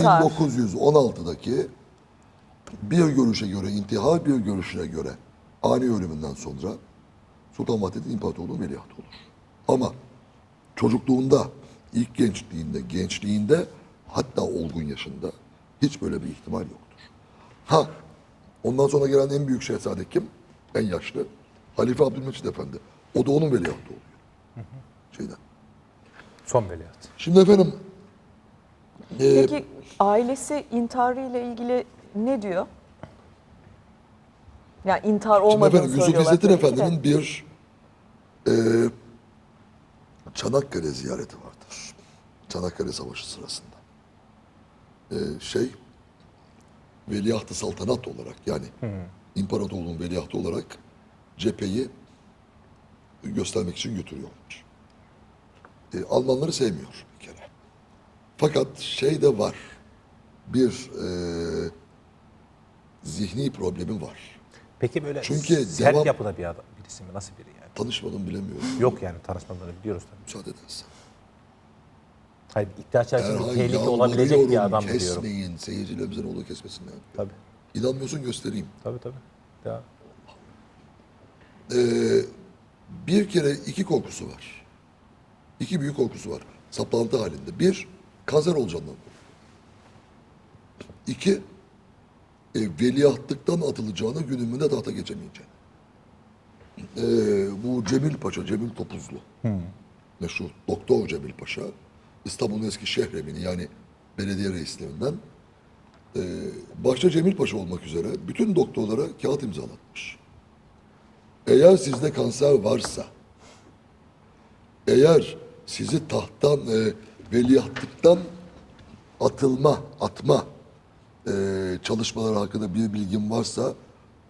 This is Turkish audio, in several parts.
İntihar. 1916'daki bir görüşe göre intihar, bir görüşüne göre ani ölümünden sonra Sultan Vahdettin İmparatorluğun veliahtı olur. Ama çocukluğunda, ilk gençliğinde, gençliğinde hatta olgun yaşında hiç böyle bir ihtimal yoktur. Ha, ondan sonra gelen en büyük şehzade kim? En yaşlı. Halife Abdülmecid Efendi. O da onun veliahtı oluyor. Şeyden. Son veliaht. Şimdi efendim Peki ailesi intiharıyla ilgili ne diyor? Yani intihar Şimdi olmadığını efendim Yusuf. İzzettin. Efendi'nin bir e, Çanakkale ziyareti vardır. Çanakkale Savaşı sırasında. E, şey veliahtı saltanat olarak yani imparatorluğun veliahtı olarak cepheyi göstermek için götürüyorlar. E, Almanları sevmiyor bir kere. Fakat şey de var. Bir e, zihni problemi var. Peki böyle Çünkü sert devam- yapıda bir adam, birisi mi? Nasıl biri yani? Tanışmadım bilemiyorum. Yok yani tanışmalarını biliyoruz tabii. Müsaade edersen. Hayır iddia çerçevesinde Erhan tehlike olabilecek bir adam mı diyorum. Kesmeyin seyircilerimizin olduğu kesmesinler. Tabii. İnanmıyorsun göstereyim. Tabii tabii. Ya. Ee, bir kere iki korkusu var. İki büyük korkusu var. Saplantı halinde. Bir, kanser olacağından. İki, e, veliahtlıktan atılacağını günümünde tahta geçemeyeceğini. Ee, bu Cemil Paşa, Cemil Topuzlu. Meşhur Doktor Cemil Paşa. İstanbul'un eski şehremini yani belediye reislerinden. E, başta Cemil Paşa olmak üzere bütün doktorlara kağıt imzalatmış. Eğer sizde kanser varsa, eğer sizi tahttan, e, veliahtlıktan atılma, atma e, çalışmaları hakkında bir bilgin varsa,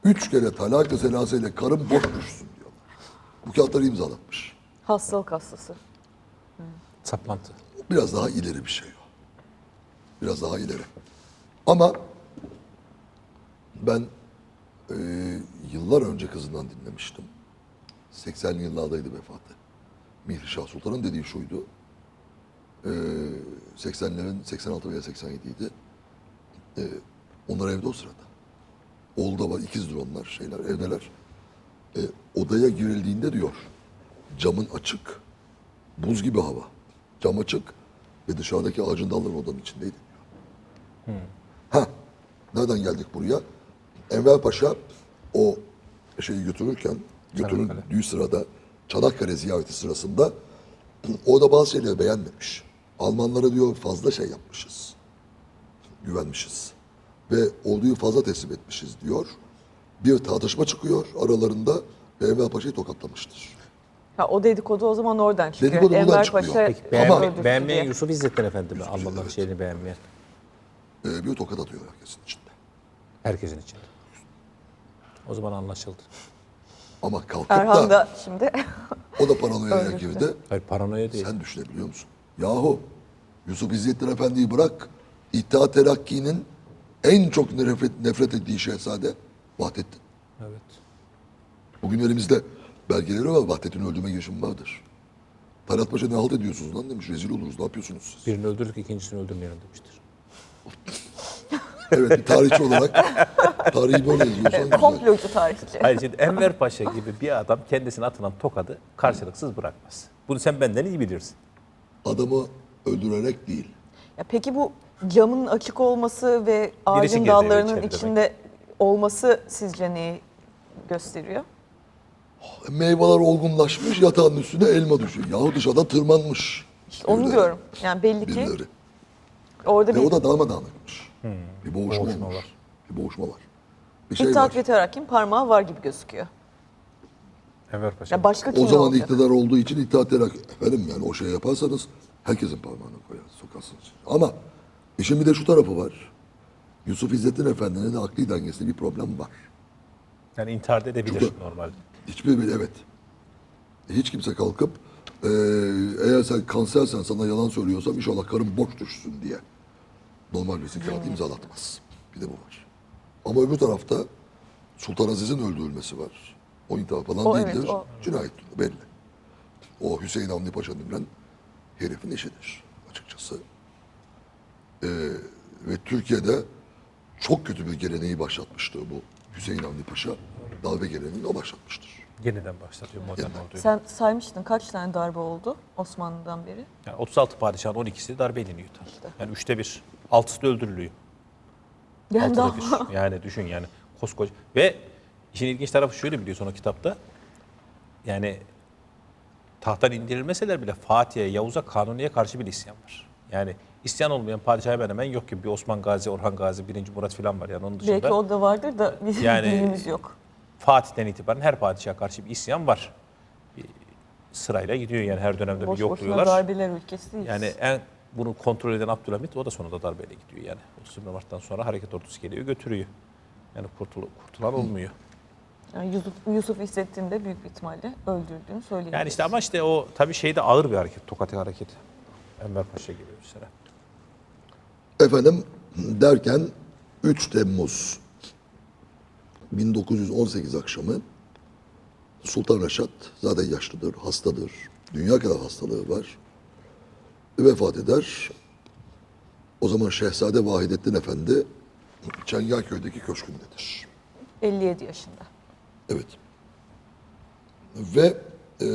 üç kere talak ve selasıyla karın boş düşsün diyorlar. Bu kağıtları imzalatmış. Hastalık hastası. Saplantı. Biraz daha ileri bir şey o. Biraz daha ileri. Ama ben e, yıllar önce kızından dinlemiştim. 80'li yıllardaydı vefatı. Mihri Şah Sultan'ın dediği şuydu. E, 80'lerin 86 veya 87 idi. E, onlar evde o sırada. Oğlu da var, ikizdir onlar, şeyler, evdeler. E, odaya girildiğinde diyor, camın açık, buz gibi hava, cam açık ve dışarıdaki ağacın dalları odanın içindeydi. Ha, nereden geldik buraya? Enver Paşa o şeyi götürürken, götürüldüğü sırada Çanakkale ziyareti sırasında orada bazı şeyleri beğenmemiş. Almanlara diyor fazla şey yapmışız. Güvenmişiz. Ve orduyu fazla teslim etmişiz diyor. Bir tartışma çıkıyor aralarında ve Enver Paşa'yı tokatlamıştır. Ha, o dedikodu o zaman oradan çıkıyor. Dedikodu buradan Enver çıkıyor. Paşa Peki Ama- beğenme, öldürdü beğenmeyen. Yusuf İzzettin Efendi mi? Almanların şeyini beğenmeyen. Ee, bir tokat atıyor herkesin içinde. Herkesin içinde. O zaman anlaşıldı. Ama kalkıp Erhan da da şimdi o da paranoyaya girdi. Hayır paranoya değil. Sen düşünebiliyor musun? Yahu Yusuf İzzettin Efendi'yi bırak. İttihat Terakki'nin en çok nefret, nefret ettiği şehzade Vahdettin. Evet. Bugün elimizde belgeleri var. Vahdettin'i öldürme girişimi vardır. Talat Paşa ne halt ediyorsunuz lan demiş. Rezil oluruz. Ne yapıyorsunuz siz? Birini öldürdük ikincisini öldürmeyelim demiştir. Evet bir tarihçi olarak tarihi böyle yazıyorsan güzel. komplocu tarihçi. Hayır şimdi Enver Paşa gibi bir adam kendisine atılan tokadı karşılıksız bırakmaz. Bunu sen benden iyi bilirsin. Adamı öldürerek değil. Ya peki bu camın açık olması ve ağacın girdi dallarının eve içeri içinde olması sizce neyi gösteriyor? Meyveler olgunlaşmış yatağın üstüne elma düşüyor. Yahu dışarıdan tırmanmış. İşte onu Birileri, diyorum. Yani belli ki Birileri. orada Ve bir o da darmadağınıkmış. Bir boğuşma, Boğuşma olmuş. var. Bir boğuşma var. Bir şey İttihat var. ve Terakki'nin parmağı var gibi gözüküyor. Enver Paşa. Ya başka O zaman olacak? iktidar olduğu için İttihat Terakki. Efendim yani o şey yaparsanız herkesin parmağını koyar, sokarsınız. Ama işin bir de şu tarafı var. Yusuf İzzettin Efendi'nin akli dengesinde bir problem var. Yani intihar edebilir Çünkü- normalde. Hiçbir bir evet. Hiç kimse kalkıp eee, eğer sen kansersen sana yalan söylüyorsam inşallah karın boş düşsün diye normal bir kağıt imzalatmaz. Bir de bu var. Ama öbür tarafta Sultan Aziz'in öldürülmesi var. O intihar falan O evet, değildir. o. Cinayet belli. O Hüseyin Avni Paşa denilen herifin eşidir açıkçası. Eee ve Türkiye'de çok kötü bir geleneği başlatmıştır bu Hüseyin Avni Paşa. Darbe geleneğini o başlatmıştır. Yeniden başlatıyor modern orduyu. Sen saymıştın kaç tane darbe oldu Osmanlı'dan beri? Yani 36 padişahın 12'si darbe ediliyor. İşte. Yani üçte bir. Altısı da öldürülüyor. Yani Altıda daha bir. Yani düşün yani koskoca. Ve işin ilginç tarafı şöyle biliyorsun o kitapta. Yani tahttan indirilmeseler bile Fatih'e, Yavuz'a, Kanuni'ye karşı bir isyan var. Yani isyan olmayan padişah hemen hemen yok ki. Bir Osman Gazi, Orhan Gazi, 1. Murat falan var yani onun dışında. belki o da vardır da bizim Yani- bilgimiz yok. Fatih'ten itibaren her padişaha karşı bir isyan var. Bir sırayla gidiyor yani her dönemde bir Boş boşuna yokluyorlar. darbeler ülkesi değiliz. Yani en bunu kontrol eden Abdülhamit o da sonunda darbeyle gidiyor yani. 31 Mart'tan sonra hareket ordusu geliyor götürüyor. Yani kurtul kurtulan olmuyor. Yani Yusuf, Yusuf İssettin de büyük bir ihtimalle öldürdüğünü söyleyebiliriz. Yani işte ama işte o tabii şeyde ağır bir hareket, Tokat'ı hareketi. Enver Paşa geliyor bir sene. Efendim derken 3 Temmuz 1918 akşamı Sultan Reşat zaten yaşlıdır, hastadır. Dünya kadar hastalığı var. Vefat eder. O zaman Şehzade Vahidettin Efendi Çengelköy'deki köşkündedir. 57 yaşında. Evet. Ve eee,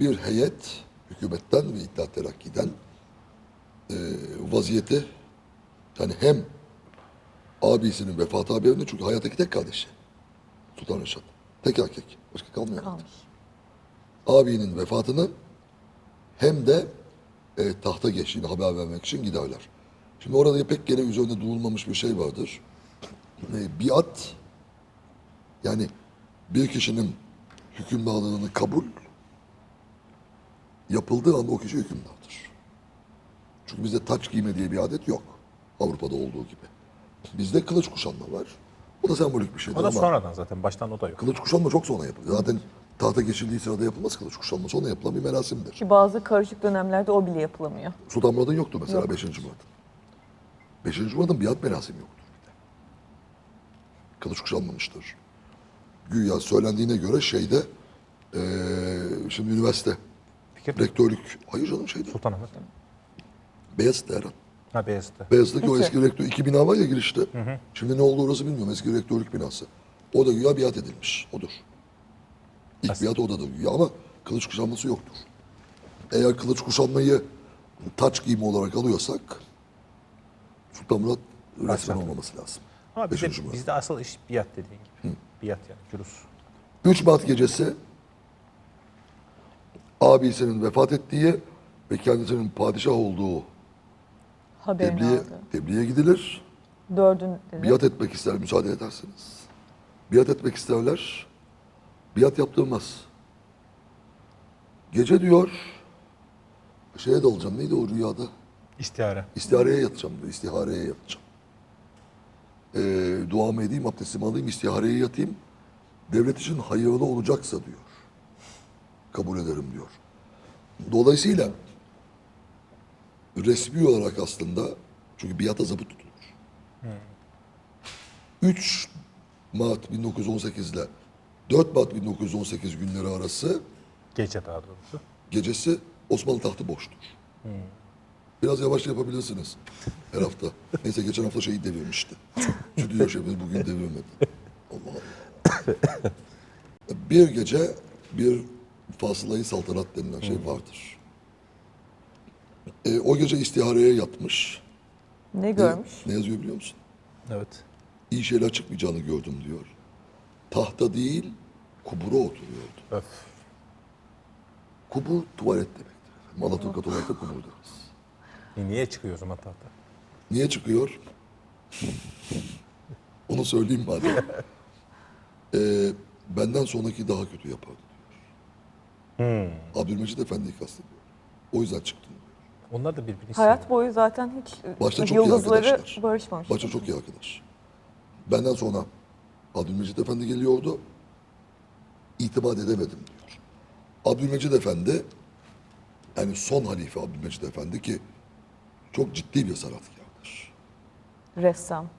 bir heyet hükümetten ve İttihat Terakki'den eee, vaziyeti yani hem abisinin vefatı haberini çünkü hayattaki tek kardeşi Sultan Reşat. Tek erkek. Başka kalmıyor. Kalmış. Abinin vefatını hem de e, tahta geçtiğini haber vermek için giderler. Şimdi orada pek gene üzerinde durulmamış bir şey vardır. E, biat yani bir kişinin hükümdarlığını kabul yapıldığı anda o kişi hükümdardır. Çünkü bizde taç giyme diye bir adet yok. Avrupa'da olduğu gibi. Bizde kılıç kuşanma var. O da sembolik bir şeydir O da ama sonradan zaten baştan o da yok. kılıç kuşanma çok sonra yapılıyor. Zaten tahta geçildiği sırada yapılmaz kılıç kuşanma. Sonra yapılan bir merasimdir. Ki bazı karışık dönemlerde o bile yapılamıyor. Sultan Murad'ın yoktu mesela Yok. 5. Murad'ın. 5. Murad'ın biat merasimi yoktur. bir de. Kılıç kuşanmamıştır. Güya söylendiğine göre şeyde eee şimdi üniversite Fikir rektörlük hayır canım şeyde Sultanahmet. Beyazıt'ta Eren. Ha Beyazıt'ta. Beyazıt'taki o eski rektör iki bina var ya girişte. Şimdi ne oldu orası bilmiyorum. Eski rektörlük binası. O da güya biat edilmiş. Odur. İlk Aslında- biat odadır güya ama kılıç kuşanması yoktur. Eğer kılıç kuşanmayı taç giyimi olarak alıyorsak Sultan Murat resmen olmaması lazım. Ama bizde, Beşinci Murat. bizde asıl iş biat dediğin gibi. Biat yani cürus. 3 Mart gecesi abisinin vefat ettiği ve kendisinin padişah olduğu Haberini tebliğe, aldı. tebliğe gidilir. Dördünde de. Biat etmek ister, müsaade ederseniz. Biat etmek isterler. Biat yaptırmaz. Gece diyor, şeye dalacağım, neydi o rüyada? İstihare. İstihareye yatacağım diyor, istihareye yatacağım. Ee, duamı edeyim, abdestimi alayım, istihareye yatayım. Devlet için hayırlı olacaksa diyor. Kabul ederim diyor. Dolayısıyla resmi olarak aslında çünkü biata zabıt tutulur. 3 Mart 1918 ile 4 Mart 1918 günleri arası Gece daha doğrusu. gecesi Osmanlı tahtı boştur. Biraz yavaş yapabilirsiniz her hafta. Neyse geçen hafta şeyi devirmişti. Stüdyo şefimiz bugün devirmedi. Allah Allah. Bir gece bir fasılayı saltanat denilen şey vardır. E, o gece istihareye yatmış. Ne görmüş? Ne yazıyor biliyor musun? Evet. İyi şeyler çıkmayacağını gördüm diyor. Tahta değil, kubura oturuyordu. Öf. Kubur tuvalet demektir. Malaturka tuvalete kubur deriz. E niye çıkıyor o zaman tahta? Niye çıkıyor? Onu söyleyeyim madem. Ee, benden sonraki daha kötü yapardı diyor. Abdülmecid Efendi'yi kastediyor. O yüzden çıktım diyor. Onlar da birbirini Hayat boyu zaten hiç Başta çok iyi yıldızları arkadaşlar. barışmamış. Başta çok iyi arkadaş. Benden sonra Abdülmecid Efendi geliyordu. İtimat edemedim diyor. Abdülmecid Efendi yani son halife Abdülmecid Efendi ki çok ciddi bir sanatkardır. Ressam.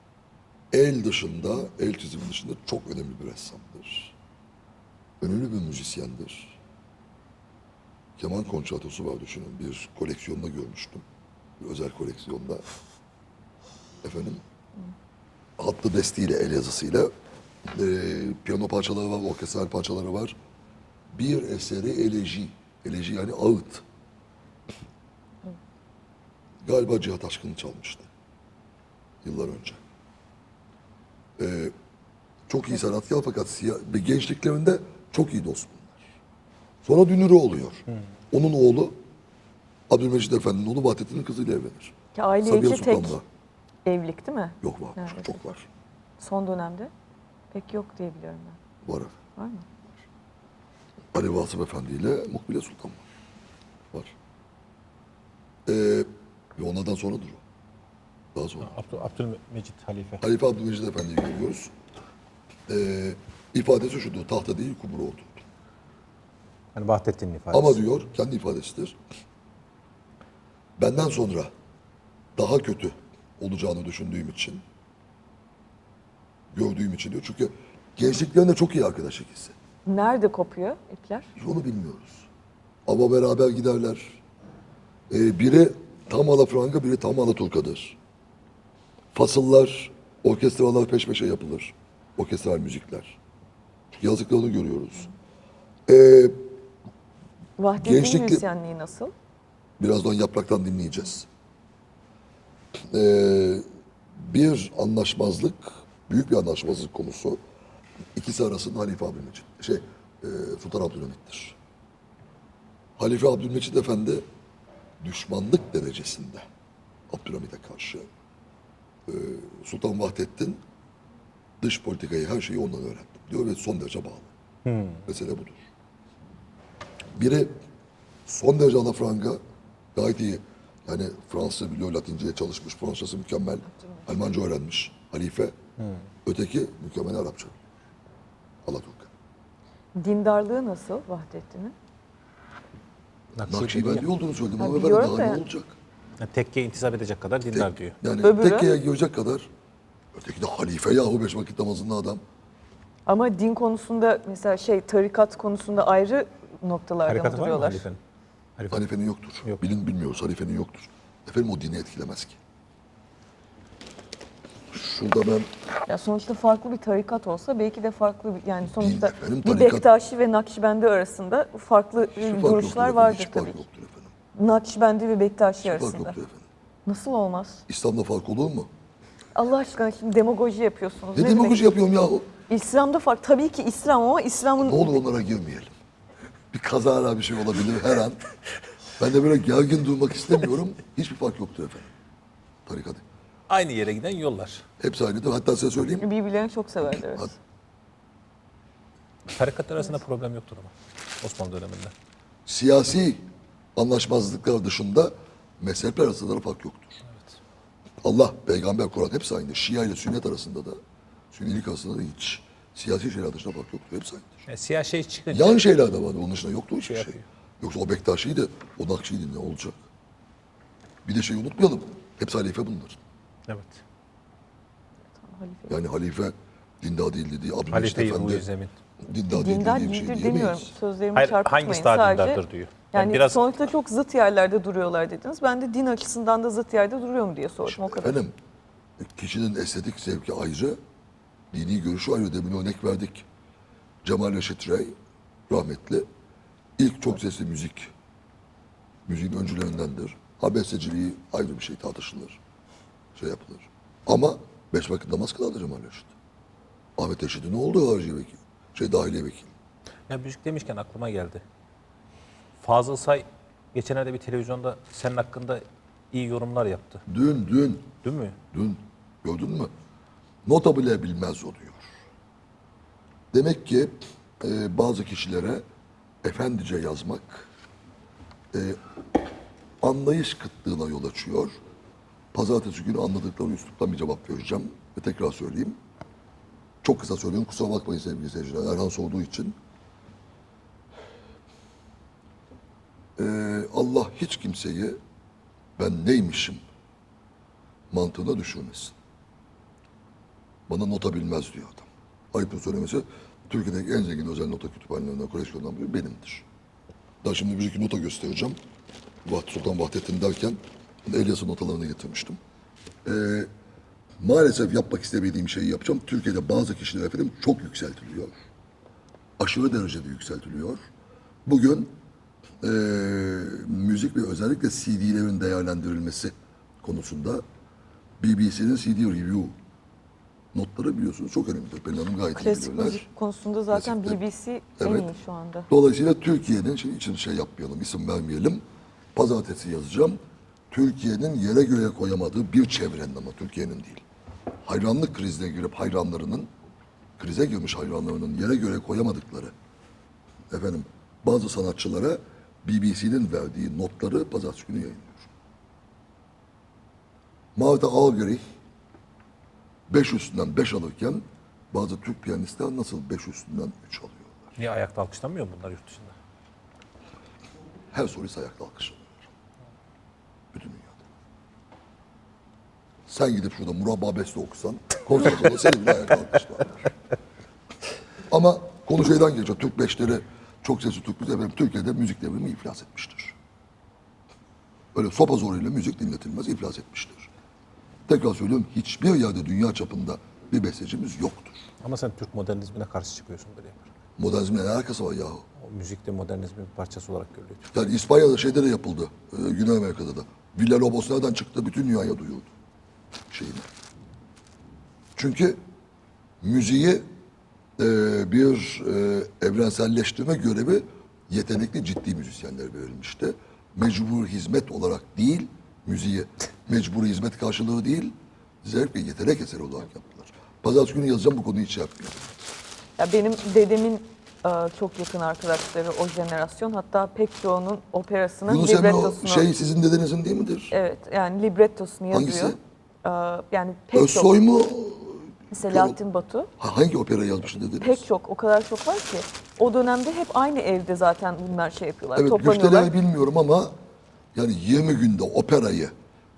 El dışında, el çizimi dışında çok önemli bir ressamdır. Önemli bir müzisyendir. Keman konçertosu var düşünün. Bir koleksiyonda görmüştüm. Bir özel koleksiyonda. efendim hatlı destiyle, el yazısıyla e, piyano parçaları var, orkestral parçaları var. Bir eseri eleji, eleji yani ağıt. Galiba Cihat Aşkın'ı çalmıştı. Yıllar önce. E, çok iyi sanatkar fakat siyah, gençliklerinde çok iyi dost bunlar. Sonra dünürü oluyor. Onun oğlu Abdülmecid Efendi'nin oğlu Vahdettin'in kızıyla evlenir. Ki aile Sabiha içi tek Sultan'la. evlilik değil mi? Yok var, Evet. çok var. Son dönemde pek yok diye biliyorum ben. Var. Var mı? Ali Vasıf Efendi ile Mukbile Sultan var. Var. Ee, ve onlardan sonradır o. Daha sonra. Abdü, Abdülmecit Halife. Halife Abdülmecid Efendi'yi görüyoruz. Ee, ifadesi şudur, tahta değil kubura oturdu. Yani Vahdettin'in ifadesi. Ama diyor, kendi ifadesidir. Benden sonra daha kötü olacağını düşündüğüm için, gördüğüm için diyor. Çünkü gençliklerinde çok iyi arkadaş ikisi. Nerede kopuyor ipler? Hiç onu bilmiyoruz. Ama beraber giderler. Ee, biri tam alafranga, biri tam alaturkadır. Fasıllar, orkestralar peş peşe yapılır. Orkestral müzikler. Yazıklarını görüyoruz. Ee, Vahdettin Gençlikte- müzisyenliği nasıl? birazdan yapraktan dinleyeceğiz. Ee, bir anlaşmazlık, büyük bir anlaşmazlık konusu. İkisi arasında Halife Abdülmecid, şey, e, Sultan Abdülhamit'tir. Halife Abdülmecid Efendi düşmanlık derecesinde Abdülhamit'e karşı e, Sultan Vahdettin dış politikayı her şeyi ondan öğrendim diyor ve son derece bağlı. Mesele budur. Biri son derece alafranga gayet iyi. Yani Fransız biliyor, Latinceye çalışmış, Fransızcası mükemmel. Almanca öğrenmiş halife. Öteki mükemmel Arapça. Alaturka. Dindarlığı nasıl Vahdettin'in? Nakşibendi olduğunu söyledim Ha, ama biliyorum daha da- ne olacak? Yani tekkeye intisap edecek kadar dindar diyor. Yani Öbürü? tekkeye girecek kadar. Öteki de halife yahu beş vakit namazında adam. Ama din konusunda mesela şey tarikat konusunda ayrı noktalarda mı var mı duruyorlar? halifenin? Halife. Halifenin yoktur. Yok. Bilin bilmiyoruz halifenin yoktur. Efendim o dini etkilemez ki. Şurada ben Ya sonuçta farklı bir tarikat olsa belki de farklı bir yani sonuçta efendim, bir tarikat- Bektaşi ve Nakşibendi arasında farklı hiçbir fark duruşlar efendim, vardır hiç tabii fark ki. yoktur efendim. Nakşibendi ve Bektaşi Hiç fark arasında. yoktur efendim. Nasıl olmaz? İslam'da fark olur mu? Allah aşkına şimdi demagoji yapıyorsunuz. Ne demek? demagoji yapıyorum yahu? İslam'da fark. Tabii ki İslam ama İslam'ın Ne olur onlara girmeyelim. Bir kazara bir şey olabilir her an. Ben de böyle gergin durmak istemiyorum. Hiçbir fark yoktur efendim. Tarikat. Aynı yere giden yollar. Hepsi aynıdır. Hatta size söyleyeyim. birbirlerini çok severler. evet. Tarikatlar arasında problem yoktur ama Osmanlı döneminde. Siyasi anlaşmazlıklar dışında mezhepler arasında da fark yoktur. Allah, peygamber, Kur'an hepsi aynı. Şia ile sünnet arasında da, sünnilik arasında da hiç siyasi şeyler dışında fark yoktur. Hepsi aynıdır. Yani siyah şey çıkınca Yan şeyler de vardı. Onun dışında yoktu hiçbir Şey şey. yapıyor. Yoksa o Bektaşi'ydi, o Nakşi'ydi ne olacak? Bir de şeyi unutmayalım. Hepsi halife bunlar. Evet. Halife. Yani halife dindar değildi diye Abdülmecid Halife-i Efendi Ruhi Zemin. dindar, Dindar değildi diye bir şey değildir demiyorum. diyemeyiz. Sözlerimi Hayır, çarpıtmayın. hangisi daha Sadece, dindardır diyor. Yani, Yani biraz- sonuçta çok zıt yerlerde duruyorlar dediniz. Ben de din açısından da zıt yerde duruyor mu diye sordum o kadar. Efendim, kişinin estetik zevki ayrı, dini görüşü ayrı. Demin örnek verdik. Cemal Reşit Rey, rahmetli, ilk çok sesli müzik, müziğin öncülerindendir. Ha besteciliği ayrı bir şey tartışılır, şey yapılır. Ama beş vakit namaz kılardı Cemal Reşit. Ahmet Reşit'in ne oldu harici vekil? Şey dahiliye vekil. Ya müzik demişken aklıma geldi. Fazıl Say geçenlerde bir televizyonda senin hakkında iyi yorumlar yaptı. Dün, dün, Değil mi? Dün gördün mü? Nota bile bilmez o diyor. Demek ki e, bazı kişilere efendice yazmak e, anlayış kıtlığına yol açıyor. Pazartesi günü anladıkları üsluptan bir cevap vereceğim ve tekrar söyleyeyim. Çok kısa söylüyorum kusura bakmayın sevgili seyirciler. Erhan sorduğu için. E, Allah hiç kimseyi ben neymişim mantığına düşürmesin. Bana nota bilmez diyor adam. Ayıptır söylemesi Türkiye'deki en zengin özel nota kütüphanelerinden, koleksiyondan biri benimdir. Daha şimdi bir iki nota göstereceğim. Sultan Vahdettin derken Elyas'ın notalarını getirmiştim. Ee, maalesef yapmak istemediğim şeyi yapacağım. Türkiye'de bazı kişiler efendim çok yükseltiliyor. Aşırı derecede yükseltiliyor. Bugün eee, müzik ve özellikle CD'lerin değerlendirilmesi konusunda BBC'nin CD Review notları biliyorsunuz çok önemlidir. Pelin Hanım gayet iyi Klasik müzik konusunda zaten Klasikte. BBC en Evet. iyi şu anda. Dolayısıyla Türkiye'nin şimdi için şey yapmayalım, isim vermeyelim. Pazartesi yazacağım. Türkiye'nin yere göğe koyamadığı bir çevrenin ama Türkiye'nin değil. Hayranlık krizine girip hayranlarının, krize girmiş hayranlarının yere göğe koyamadıkları efendim bazı sanatçılara BBC'nin verdiği notları pazartesi günü yayınlıyor. Marta Algerich 5 üstünden 5 alırken bazı Türk piyanistler nasıl 5 üstünden 3 alıyorlar? Niye ayakta alkışlanmıyor bunlar yurt dışında? Her solist ayakta alkışlanıyor. Bütün dünyada. Sen gidip şurada murabba beste okusan, konservatuvarda seni bile ayakta alkışlarlar. Ama konu şeyden geçiyor. Türk beşleri, çok sesli Türk müziği, efendim Türkiye'de müzik devrimi iflas etmiştir. Öyle sopa zoruyla müzik dinletilmez, iflas etmiştir. Tekrar söylüyorum, hiçbir yerde dünya çapında bir bestecimiz yoktur. Ama sen Türk modernizmine karşı çıkıyorsun böyle yapar. Modernizmle ne alakası var yahu? O müzik de modernizmin bir parçası olarak görülüyor. Yani İspanya'da şeyde de yapıldı. e, Güney Amerika'da da. Villa Lobos nereden çıktı? Bütün dünyaya duyurdu. Şeyini. Çünkü müziği e, bir e, evrenselleştirme görevi yetenekli ciddi müzisyenlere verilmişti. Mecbur hizmet olarak değil, müziği mecbur hizmet karşılığı değil, zevk ve yetenek eseri olarak yaptılar. Pazartesi günü yazacağım bu konuyu hiç yapmayalım. Ya benim dedemin çok yakın arkadaşları o jenerasyon. Hatta pek çoğunun operasının Yunus librettosunu şey sizin dedenizin değil midir? Evet yani librettosunu Hangisi? yazıyor. Ee, yani pek Özsoy çok. mu? Selahattin Batu. Ha, hangi opera yazmıştı dediniz? Pek çok, o kadar çok var ki. O dönemde hep aynı evde zaten bunlar şey yapıyorlar, Evet güfteleri bilmiyorum ama yani 20 günde operayı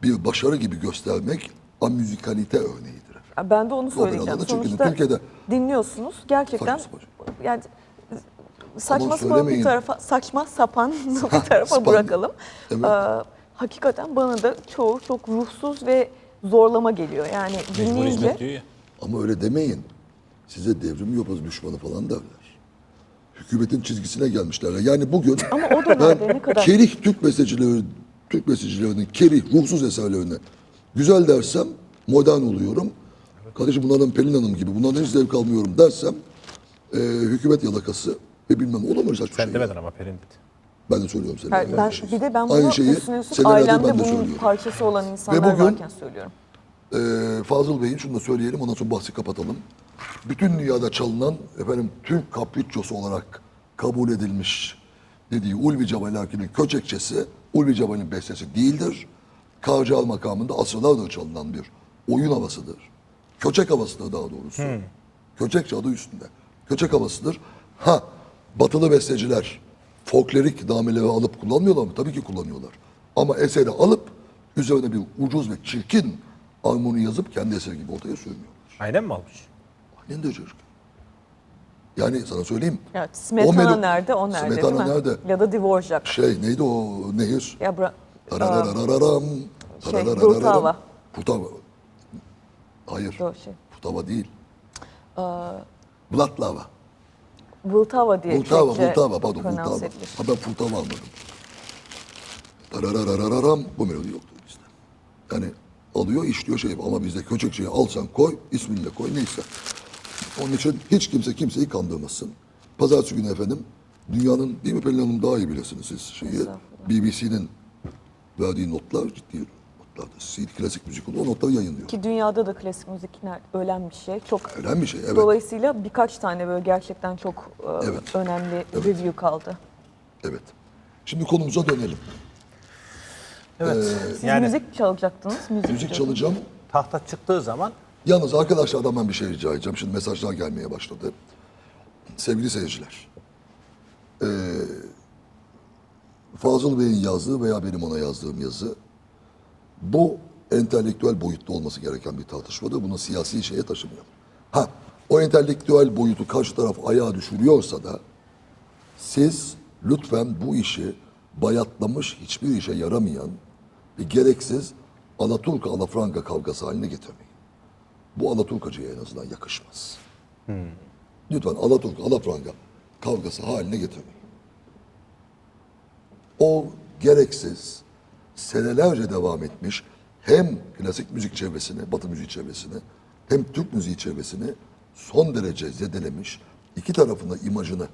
bir başarı gibi göstermek amüzikalite örneğidir. Ben de onu söyleyeceğim. Sonuçta Türkiye'de- dinliyorsunuz gerçekten yani saçma sapan bir tarafa saçma sapan bir tarafa bırakalım. Evet. Ee, hakikaten bana da çoğu çok ruhsuz ve zorlama geliyor. Yani dinleyince. Ama öyle demeyin. Size devrim yobaz düşmanı falan derler. Hükümetin çizgisine gelmişler. Yani bugün Ama o dönemde ben ne kadar- kerih Türk bestecileri, Türk bestecilerinin kerih, ruhsuz eserlerine güzel dersem modern oluyorum. Kardeşim bunlardan Pelin Hanım gibi bunlardan hiç zevk almıyorum dersem e, hükümet yalakası ve bilmem saçma Sen demedin ama dedi. Ben de söylüyorum senin. ben, ben- bir de ben bunu Aynı şeyi üstüne üstlük ailemde bunun söylüyorum. parçası olan insanlar bugün- varken söylüyorum. Ee, Fazıl Bey'in şunu da söyleyelim ondan sonra bahsi kapatalım. Bütün dünyada çalınan efendim Türk kapriçosu olarak kabul edilmiş dediği Ulvi Cevalaki'nin köçekçesi Ulvi Cemal'in bestesi değildir. Kağcıal makamında asırlardır çalınan bir oyun havasıdır. Köçek havasıdır daha doğrusu. Köçekçe adı üstünde. Köçek havasıdır. Ha batılı besteciler folklorik nameleri alıp kullanmıyorlar mı? Tabii ki kullanıyorlar. Ama eseri alıp üzerine bir ucuz ve çirkin armoni yazıp kendi eseri gibi ortaya sürmüyorlar. Aynen mi almış? Aynen de çocuk. Yani sana söyleyeyim. Evet, Smetana melo- nerede, o nerede Smetana değil mi? nerede? Ya da Dvorak. Şey neydi o nehir? Ya bıra- Tarararararam, şey. Vltava. Vltava. Hayır. o şey. Vltava değil. Vlatlava. Vltava diye Vltava, Çekçe Vltava pardon edilir. Ha ben Vltava anladım. Tarararararam bu melodi yoktu bizde. Yani alıyor işliyor şey ama bizde köçekçeyi alsan koy ismini de koy neyse. Onun için hiç kimse kimseyi kandırmasın. Pazartesi günü efendim dünyanın değil mi Pelin Hanım daha iyi bilirsiniz siz şeyi. BBC'nin verdiği notlar ciddi notlardır. CD klasik müzik o notları yayınlıyor. Ki dünyada da klasik müzik ner- ölen bir şey. Çok Önemli bir şey evet. Dolayısıyla birkaç tane böyle gerçekten çok e, Evet. önemli review kaldı. Evet. Şimdi konumuza dönelim. Evet. Siz yani müzik çalacaktınız. Müzik, Müzik diyordunuz. çalacağım. tahta çıktığı zaman Yalnız arkadaşlardan ben bir şey rica edeceğim. Şimdi mesajlar gelmeye başladı. Sevgili seyirciler. Ee, Fazıl Bey'in yazdığı veya benim ona yazdığım yazı bu entelektüel boyutta olması gereken bir tartışmadır. Bunu siyasi şeye taşımayalım. Ha, o entelektüel boyutu karşı taraf ayağa düşürüyorsa da siz lütfen bu işi bayatlamış, hiçbir işe yaramayan ve gereksiz Alaturka Alafranga kavgası haline getirmeyin. Bu Alaturkacıya en azından yakışmaz. Lütfen Alaturka, Alafranga kavgası haline getirmeyin. O gereksiz, senelerce devam etmiş hem klasik müzik çevresini, batı müzik çevresini hem Türk müziği çevresini son derece zedelemiş, iki tarafın da imajını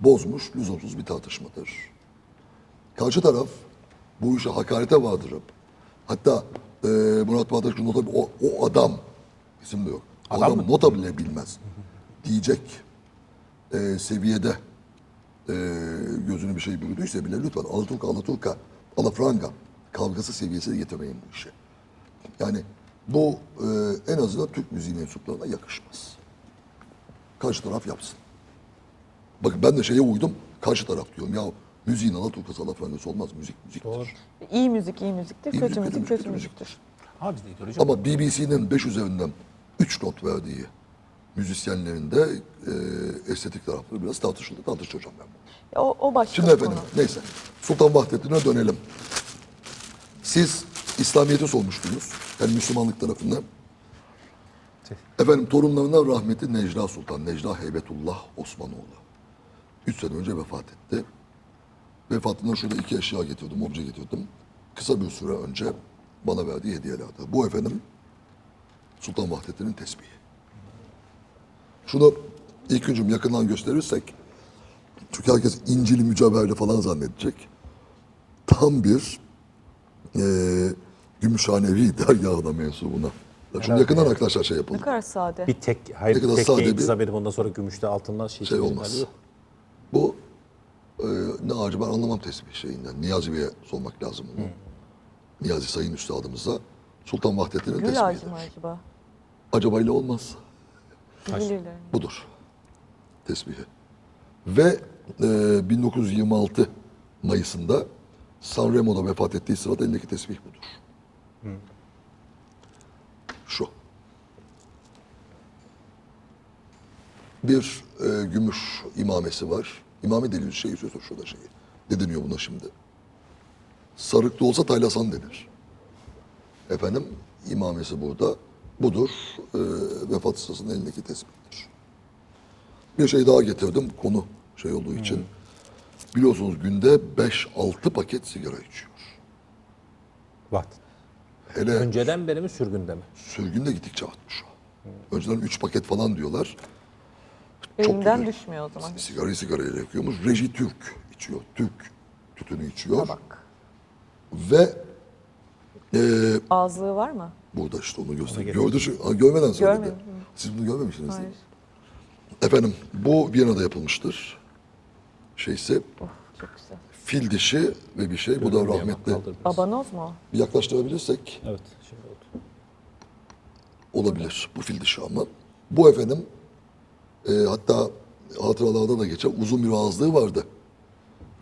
bozmuş lüzumsuz bir tartışmadır. Karşı taraf bu işe hakarete vardırıp hatta e, Murat Bağdaş'ın nota o, o adam isim de yok. Adam adam, mı? nota bile bilmez. Diyecek e, seviyede e, gözünü bir şey bürüdüyse bile lütfen Alaturka, Alaturka, Alafranga kavgası seviyesine getirmeyin bu işi. Yani bu e, en azından Türk müziği mensuplarına yakışmaz. Karşı taraf yapsın. Bakın ben de şeye uydum. Karşı taraf diyorum. Ya müziğin Alaturkası, Alafrangası olmaz. Müzik müziktir. Doğru. İyi müzik iyi müziktir, İyi kötü müzik, müzik kötü kötü müzik, müziktir. Ama bizde ideoloji Ama BBC'nin 5 üzerinden 3 not verdiği müzisyenlerin de e, estetik tarafları biraz tartışıldı. Tartışacağım ben bunu. Ya o, o başka Şimdi bir efendim konu. neyse. Sultan Vahdettin'e dönelim. Siz İslamiyet'i sormuştunuz. Yani Müslümanlık tarafından. Efendim torunlarına rahmeti Necla Sultan, Necla Heybetullah Osmanoğlu. Üç sene önce vefat etti. Vefatından şurada iki eşya getirdim, obje getirdim. Kısa bir süre önce bana verdiği hediyelerdi. Bu efendim Sultan Vahdettin'in tesbihi. Şunu ilk öncüm yakından gösterirsek çünkü herkes incili mücevherli falan zannedecek. Tam bir eee Gümüşhanevi dergahına mensubuna. Ya Şunu Herhalde yakından yani. arkadaşlar şey Ne yapalım. kadar sade. bir tek hayır Ne kadar tek sade bir- verip ondan sonra gümüşte altından şey, Şey çekecek olmaz. yok. Bu eee, ne ağacı ben anlamam tesbih şeyinden. Niyazi Bey'e sormak lazım bunu. Niyazi Sayın Üstadımıza Sultan Vahdettin'in Gül ağacı tesbihi. mı acaba? Acaba ile olmaz. Bilirler. Budur. Tesbihi. Ve eee 1926 Mayıs'ında Sanremo'da vefat ettiği sırada elindeki tesbih budur. Şu. Bir eee, gümüş imamesi var. İmame dediğimiz şey söylüyor şurada şeyi. Ne deniyor buna şimdi? Sarıklı olsa taylasan denir. Efendim imamesi burada. Budur. Eee vefat sırasında elindeki tesbihtir. Bir şey daha getirdim konu şey olduğu için. Biliyorsunuz günde 5-6 paket sigara içiyor. Vakti. Hele Önceden beri mi sürgünde mi? sürgünde gittikçe artmış o. Önceden 3 paket falan diyorlar. Çok Elimden güzel. düşmüyor o zaman. Sigarayı sigarayla yakıyormuş. Reji Türk içiyor. Türk tütünü içiyor. Tabak. Ve eee Ağızlığı var mı? burada işte onu göster. Gördü şu, ha, görmeden söyledi. Görmedim. Siz bunu görmemişsiniz değil Hayır. Efendim bu Viyana'da yapılmıştır. Şeyse Of çok güzel. fil dişi ve bir şey. Bu da rahmetli. Abanoz mu? Bir yaklaştırabilirsek Evet. Şimdi oldu. olabilir. Bu fil dişi ama. Bu efendim e, hatta hatıralarda da geçen uzun bir ağızlığı vardı.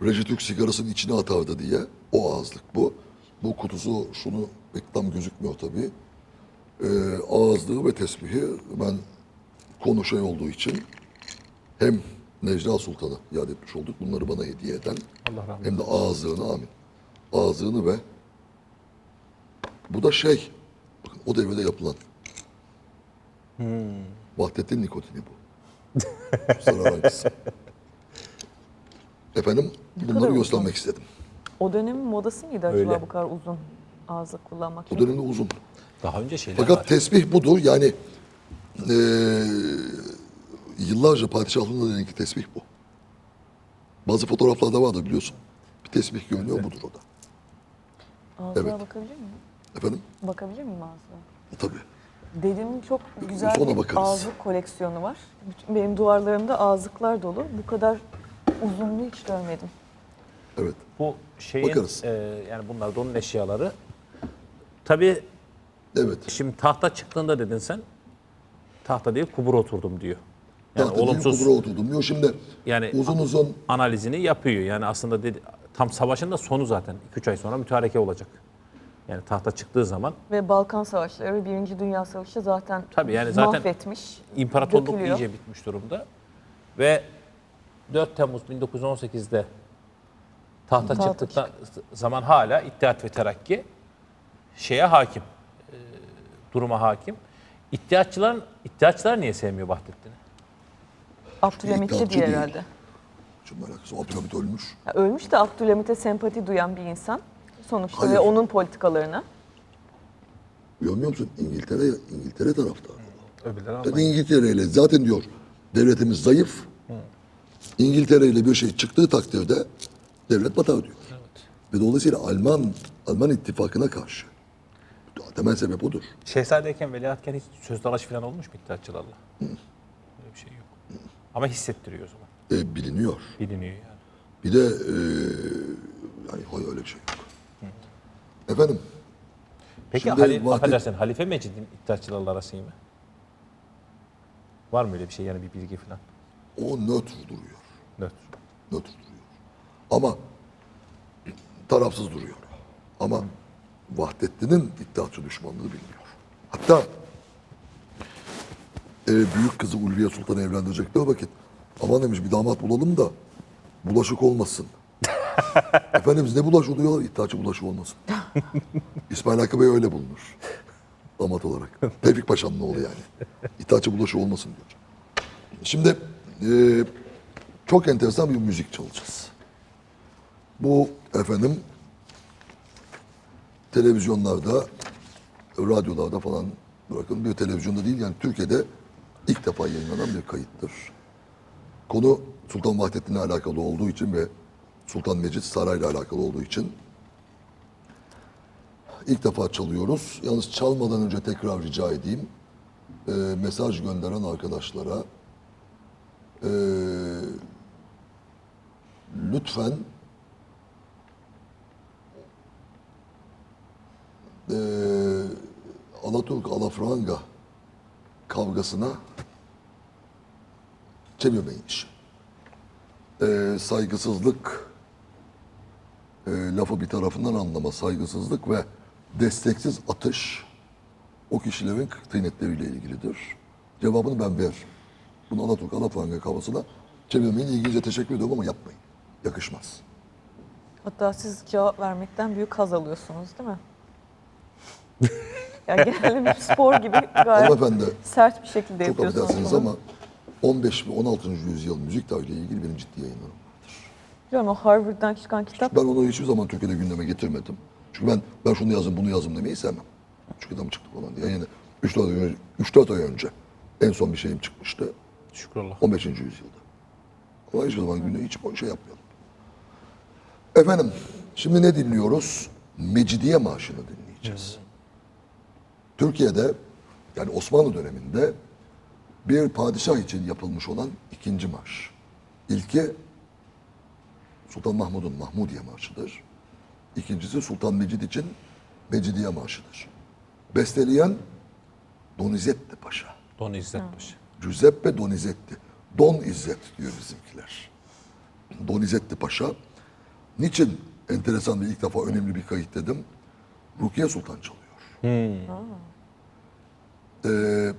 Reji Türk sigarasının içine atardı diye. O ağızlık bu. Bu kutusu şunu pek tam gözükmüyor tabii. E, ağızlığı ve tesbihi ben konu şey olduğu için hem Necla Sultan'a iade etmiş olduk. Bunları bana hediye eden Allah rahmet hem de ağızlığını amin. Ağızlığını ve bu da şey bakın o devrede yapılan Vahdettin nikotini bu. Efendim kadar bunları uzun. göstermek istedim. O dönemin modası mıydı acaba Öyle. bu kadar uzun ağızlık kullanmak? O dönemde uzun. Daha önce şeyler Fakat var. tesbih budur. Yani eee yıllarca padişahlığında denen ki tesbih bu. Bazı fotoğraflarda vardır biliyorsun. Bir tesbih görünüyor budur o da. Ağızlığa Evet. bakabilir miyim? Efendim? Bakabilir miyim ağızlığa? Tabii. Dedemin çok güzel Sonra bir bakarız. ağızlık koleksiyonu var. Bütün benim duvarlarımda ağızlıklar dolu. Bu kadar uzunluğu hiç görmedim. Evet. Bu şeyin Bakarız. e, yani bunlar da onun eşyaları. Tabii Evet. şimdi tahta çıktığında dedin sen tahta değil kubur oturdum diyor. Yani değil, olumsuz kubura oturdum diyor. Şimdi Yani- uzun uzun analizini yapıyor. Yani aslında dedi, tam savaşın da sonu zaten 2-3 ay sonra mütareke olacak. Yani tahta çıktığı zaman Ve Balkan Savaşları, Birinci Dünya Savaşı zaten, Tabii yani zaten mahvetmiş. imparatorluk dökülüyor. iyice bitmiş durumda. Ve 4 Temmuz 1918'de tahta Tahta çıktıktan zaman hala İttihat ve Terakki şeye hakim. e, duruma hakim. İttihatçılar, İttihatçılar niye sevmiyor Vahdettin'i? Abdülhamitçi İttihatçı diye herhalde. Şimdi alakası Abdülhamit ölmüş. Ya ölmüş de Abdülhamit'e sempati duyan bir insan. Sonuçta Hayır. ve onun politikalarına. Görmüyor musun? İngiltere, İngiltere taraftarı. Öbürleri Dedi İngiltere ile zaten diyor devletimiz zayıf. İngiltere ile bir şey çıktığı takdirde devlet batar diyor. Ve dolayısıyla Alman Alman ittifakına karşı. Temel sebep odur. Şehzadeyken, veliahtken hiç söz dalaşı falan olmuş mu İttihatçılarla? Öyle bir şey yok. Ama hissettiriyor o zaman. E, biliniyor. Biliniyor yani. Bir de e, yani hayır öyle bir şey yok. Efendim Peki Halil, Vahdet- affedersin Halife Mecid'in İttihatçılarla arası iyi mi? Var mı öyle bir şey yani bir bilgi falan? o nötr duruyor. Nötr. Nötr duruyor. Ama tarafsız duruyor. Ama Vahdettin'in iddiatçı düşmanlığı biliniyor. Hatta e, büyük kızı Ulviye Sultan'ı evlendirecekler vakit. Aman demiş bir damat bulalım da bulaşık olmasın. Efendimiz ne bulaş oluyorlar? İddiatçı bulaşı olmasın. İsmail Hakkı Bey öyle bulunur. Damat olarak. Tevfik Paşa'nın oğlu yani. İddiatçı bulaşı olmasın diyor. Şimdi e, çok enteresan bir müzik çalacağız. Bu efendim televizyonlarda, radyolarda falan bırakın bir televizyonda değil yani Türkiye'de ilk defa yayınlanan bir kayıttır. Konu Sultan Vahdettin'le alakalı olduğu için ve Sultan Mecid Saray'la alakalı olduğu için ilk defa çalıyoruz. Yalnız çalmadan önce tekrar rica edeyim. Ee, mesaj gönderen arkadaşlara ee, lütfen ee, Alaturk Alafranga kavgasına çevirmeyin işi. Ee, saygısızlık ee, lafı bir tarafından anlama, saygısızlık ve desteksiz atış o kişilerin kıymetleriyle ilgilidir. Cevabını ben veririm. Bunu Alaturk Alafranga kavgasına çevirmeyin. İlginize teşekkür ediyorum ama yapmayın. Yakışmaz. Hatta siz cevap vermekten büyük haz alıyorsunuz değil mi? yani genelde bir spor gibi gayet Hanımefendi sert bir şekilde çok yapıyorsunuz affedersiniz bunu. ama 15 ve 16. yüzyıl müzik tarihiyle ilgili benim ciddi yayınlarım vardır. Biliyorum o Harvard'dan çıkan kitap Ben onu hiçbir zaman Türkiye'de gündeme getirmedim. Çünkü ben ben şunu yazdım bunu yazdım demeyi sevmem. Çünkü mı çıktı falan diye. Yani 3-4 ay, önce, 3-4 ay önce en son bir şeyim çıkmıştı. Şükrullah. 15. yüzyılda. Ama hiçbir zaman günde hiç o şey yapmayalım. Efendim, şimdi ne dinliyoruz? Mecidiye Marşı'nı dinleyeceğiz. Türkiye'de, yani Osmanlı döneminde bir padişah için yapılmış olan ikinci marş. İlki Sultan Mahmud'un Mahmudiye Marşı'dır. İkincisi Sultan Mecid için Mecidiye Marşı'dır. Besteleyen Donizetti Paşa. Don İzzet Paşa. Giuseppe Donizetti. Don İzzet diyor bizimkiler. Donizetti Paşa. Niçin enteresan ve ilk defa önemli bir kayıt dedim? Rukiye Sultan çalıyor. Ee,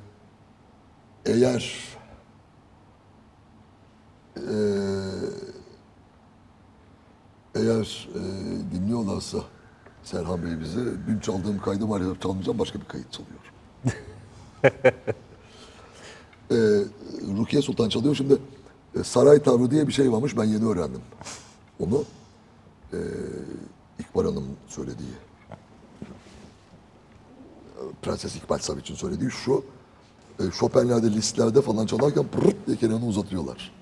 eğer ee, eğer ee, dinliyorlarsa Serhan Bey bize dün çaldığım kaydı var ya çalmayacağım başka bir kayıt çalıyorum. Ee, Rukiye Sultan çalıyor. Şimdi e, saray tavrı diye bir şey varmış. Ben yeni öğrendim. Onu e, İkbal Hanım söylediği. Prenses İkbal Saviç'in söylediği şu. E, Chopin'lerde listlerde falan çalarken pırırt diye kenarını uzatıyorlar.